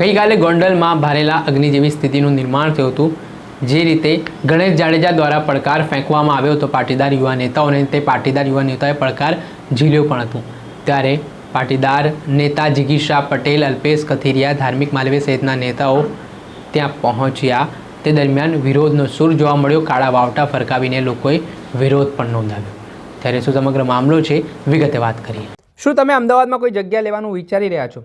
ગઈકાલે ગોંડલમાં ભારેલા અગ્નિ જેવી સ્થિતિનું નિર્માણ થયું હતું. જે રીતે ગણેશ જાડેજા દ્વારા પડકાર ફેંકવામાં આવ્યો હતો પાટીદાર યુવા નેતાઓને તે પાટીદાર યુવા નેતાએ પડકાર ઝીલ્યો પણ હતું. ત્યારે પાટીદાર નેતા જિગીશા પટેલ, અલ્પેશ કથિરિયા, ધાર્મિક માલવી સહિતના નેતાઓ ત્યાં પહોંચ્યા. તે દરમિયાન વિરોધનો સૂર જોવા મળ્યો. કાળા વાવટા ફરકાવીને લોકોએ વિરોધ પણ નોંધાવ્યો. ત્યારે શું સમગ્ર મામલો છે, વિગતે વાત કરીએ. શું તમે અમદાવાદમાં કોઈ જગ્યા લેવાનું વિચારી રહ્યા છો?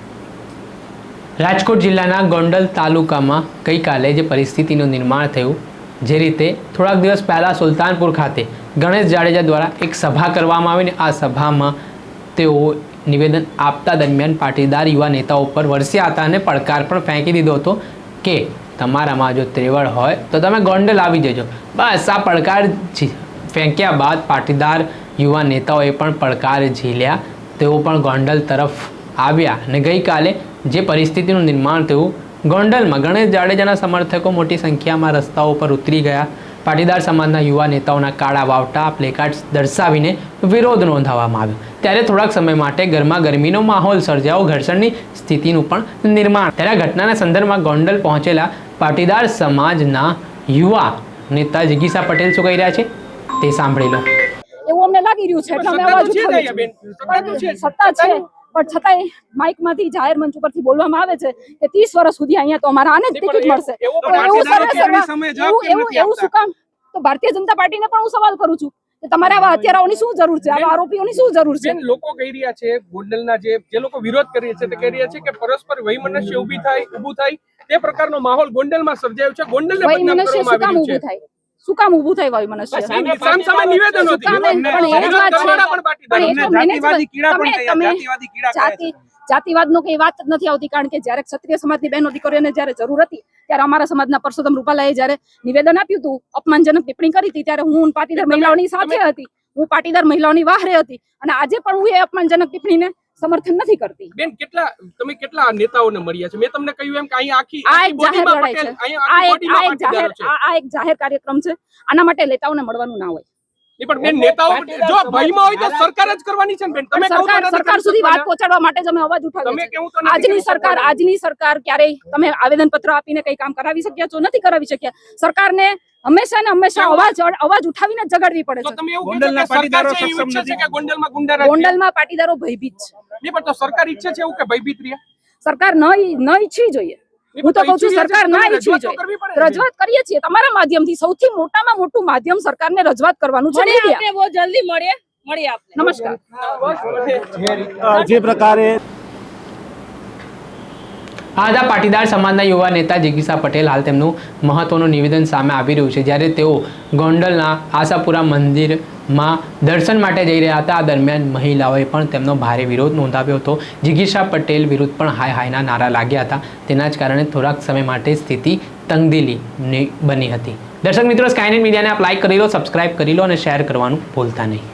રાજકોટ જિલ્લાના ગોંડલ તાલુકામાં ગઈકાલે જે પરિસ્થિતિનું નિર્માણ થયું, જે રીતે થોડાક દિવસ પહેલાં સુલતાનપુર ખાતે ગણેશ જાડેજા દ્વારા એક સભા કરવામાં આવી ને આ સભામાં તેઓ નિવેદન આપતા દરમિયાન પાટીદાર યુવા નેતાઓ પર વરસ્યા હતા અને પડકાર પણ ફેંકી દીધો હતો કે તમારામાં જો ત્રેવડ હોય તો તમે ગોંડલ આવી જજો. બસ, આ પડકાર ફેંક્યા બાદ પાટીદાર યુવા નેતાઓએ પણ પડકાર ઝીલ્યા. તેઓ પણ ગોંડલ તરફ આવ્યા અને ગઈકાલે જે પરિસ્થિતિનું નિર્માણ થયું ગોંડલમાં ગણેશ જાડેજાના સમર્થકો મોટી સંખ્યામાં રસ્તાઓ પર ઉતરી ગયા. પાટીદાર સમાજના યુવા નેતાઓના કાળા વાવટા પ્લેકાર્ડ્સ દર્શાવીને વિરોધ નોંધાવવામાં આવ્યો. ત્યારે થોડાક સમય માટે ગરમા ગરમીનો માહોલ સર્જાયો. ઘર્ષણની સ્થિતિનું પણ નિર્માણ. ત્યારે આ ઘટનાના સંદર્ભમાં ગોંડલ પહોંચેલા પાટીદાર સમાજના યુવા નેતા જિગીસા પટેલ શું કહી રહ્યા છે તે સાંભળી લો. એવું અમને લાગી રહ્યું છે એટલે અમે અવાજ ઉઠાવીએ છીએ. સત્તા છે. પણ છતાંય માઇકમાંથી જાહેર મંચ ઉપરથી બોલવામાં આવે છે કે ત્રીસ વર્ષ સુધી અહીંયા તો અમારે આને જ ટિકિટ મળશે. એવો શું કામ? તો ભારતીય જનતા પાર્ટીને પણ હું સવાલ કરું છું કે તમારે આવા હત્યારાઓની શું જરૂર છે? આવા આરોપીઓની શું જરૂર છે? લોકો કહી રહ્યા છે ગોંડલના જે જે લોકો વિરોધ કરી રહ્યા છે તે કહી રહ્યા છે કે પરસ્પર વૈમનસ્ય ઊભી થાય ઊભું થાય તે પ્રકારનો માહોલ ગોંડલમાં સર્જાયો છે. ગોંડલને બદનામ કરવામાં આવી રહ્યું છે. થાય? શું કામ ઊભું થાય વય મનુષ્ય સામ સામે નિવેદનો શું પણ એ જ વાત છે. પણ એ તો જાતિવાદી કીડા પણ તમે- કહ્યા, તમે જાતિવાદી કીડા જાતિ જાતિવાદનો કઈ વાત જ નથી આવતી કારણ કે જ્યારે ક્ષત્રિય સમાજની બહેનો દીકરીઓને જ્યારે જરૂર હતી ત્યારે અમારા સમાજના પરસોત્તમ રૂપાલાએ જ્યારે નિવેદન આપ્યું હતું અપમાનજનક ટિપ્પણી કરી હતી ત્યારે હું પાટીદાર મહિલાઓની સાથે હતી હું પાટીદાર મહિલાઓની વાહરે હતી. અને આજે પણ હું એ અપમાનજનક ટિપ્પણીને સમર્થન નથી કરતી. બેન કેટલા તમે કેટલા નેતાઓને મળ્યા છે? મેં તમને કહ્યું એમ કે અહીં આખી આ એક જાહેર લડાઈ છે. આ એક આ જાહેર કાર્યક્રમ છે. આના માટે નેતાઓને મળવાનું ના હોય. નહીં, પણ બેન નેતાઓ જો ભયમાં હોય તો સરકાર જ કરવાની છે ને બેન. તમે કહો સરકાર સુધી વાત પહોંચાડવા માટે જ અમે અવાજ કેવું તો આજની સરકાર. આજની સરકાર ક્યારેય તમે આવેદન પત્ર આપીને કઈ કામ કરાવી શક્યા છો? નથી કરાવી શક્યા. સરકારને હંમેશા ને હંમેશા અવાજ અવાજ ઉઠાવીને જગાડવી પડે છે. તમે એવું ગોંડલના કે સરકાર પાટીદારો છે એવું સક્ષમ ઈચ્છે છે નથી. કે ગોંડલમાં ગુંડા રહે? ગોંડલમાં પાટીદારો ભયભીત છે. નહીં, પણ તો સરકાર ઈચ્છે છે એવું કે ભયભીત રહે? સરકાર ન ન ઈચ્છી જોઈએ. હું તો કહું છું સરકાર ના ઈચ્છવી જોઈએ. રજૂઆત કરીએ છીએ તમારા માધ્યમથી સૌથી મોટામાં મોટું માધ્યમ સરકારને રજૂઆત કરવાનું છે આપણે બહુ જલ્દી મળીએ. મળીએ આપણે. નમસ્કાર. જે પ્રકારે આ પાટીદાર સમાજના યુવા નેતા જિગીસા પટેલ હાલ તેમનું મહત્વનું નિવેદન સામે આવી રહ્યું છે. જ્યારે તેઓ ગોંડલના આશાપુરા મંદિરમાં દર્શન માટે જઈ રહ્યા હતા. આ દરમિયાન મહિલાઓએ પણ તેમનો ભારે વિરોધ નોંધાવ્યો હતો. જિગીશા પટેલ વિરુદ્ધ પણ હાય હાયના નારા લાગ્યા હતા. તેના જ કારણે થોડાક સમય માટે સ્થિતિ તંગદિલી બની હતી. દર્શક મિત્રો સ્કાયનેટ મીડિયાને આપ લાઇક કરી લો સબસ્ક્રાઇબ કરી લો અને શેર કરવાનું ભૂલતા નહીં.